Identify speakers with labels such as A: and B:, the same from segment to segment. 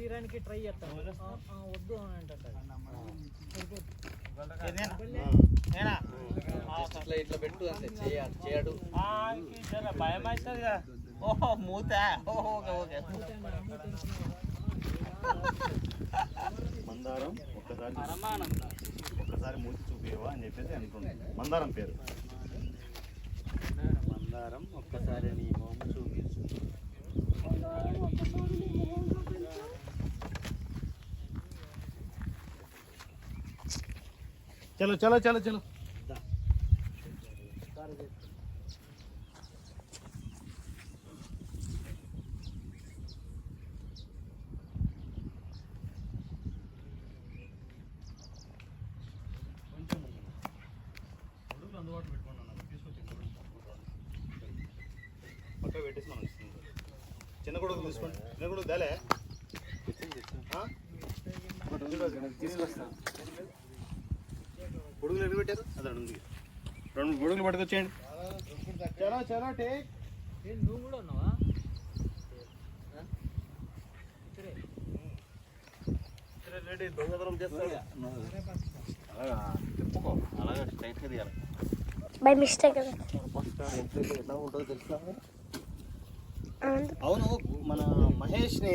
A: తీయడానికి ట్రై చేస్తాను. ఆ, వద్దు అని అంటాడు
B: నేనా
C: ఇట్లా పెట్టు అంతే. చేయాలి చేయడు.
B: భయం అవుతుంది కదా. ఓహో మూత. ఓహో ఓకే ఓకే.
D: మందారం ఒక్కసారి ఒక్కసారి మూతి చూపించవా అని చెప్పేసి అనుకుంది. మందారం పేరు.
C: మందారం. ఒక్కసారి నీ మొహం చూపించు.
D: చలో చలో చలో చలో. పక్క పెట్టేసి మనం ఇస్తుంది చిన్న కొడుకు తీసుకోండి. చిన్న కొడుకు దాలే? గొడుగులు ఎక్కడ పెట్టారు? అదే ఉంది రెండు గొడుగులు పట్టుకొచ్చేయండి. చలో చలో టేక్.
A: ఏ, నువ్వు కూడా ఉన్నావా?
D: రెడీ దొంగతనం చేస్తాడు అలాగా తిప్పుకో అలాగా స్ట్రైట్గా తీయాలి.
E: బై మిస్టేక్
D: ఎలా ఉంటుందో తెలుసా అవును మన మహేష్ని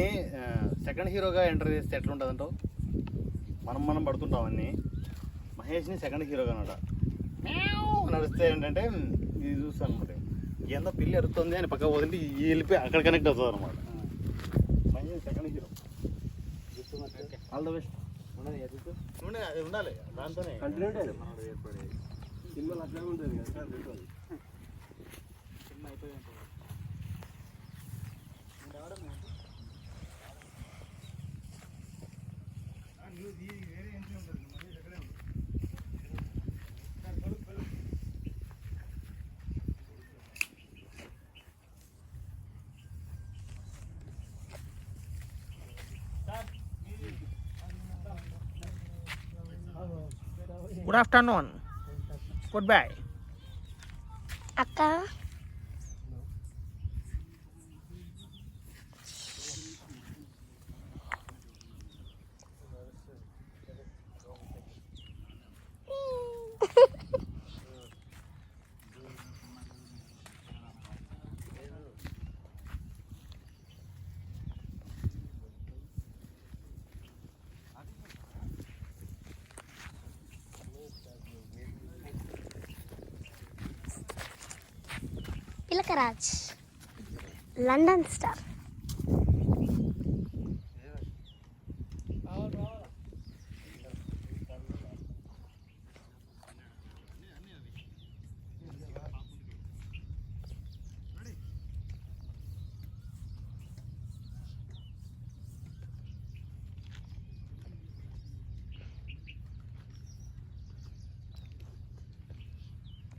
D: సెకండ్ హీరోగా ఎంటర్ చేస్తే ఎట్లా ఉంటుంది అంటావు మనం మనం పడుతుంటాం అన్ని. మహేష్ని సెకండ్ హీరోగా అనమాట. నడిస్తే ఏంటంటే ఇది చూస్తాను అనమాట. ఏందో పిల్లి అరుస్తుంది అని పక్క పోతుంటే ఈ వెళ్ళిపోయి అక్కడ కనెక్ట్ అవుతుంది అనమాట. Mahesh second hero all the best అది ఉండాలి. దాంతోనే.
C: సినిమాలు అట్లా ఉంటుంది కదా
B: Good afternoon. Goodbye.
E: Akka. Tilakraj London star.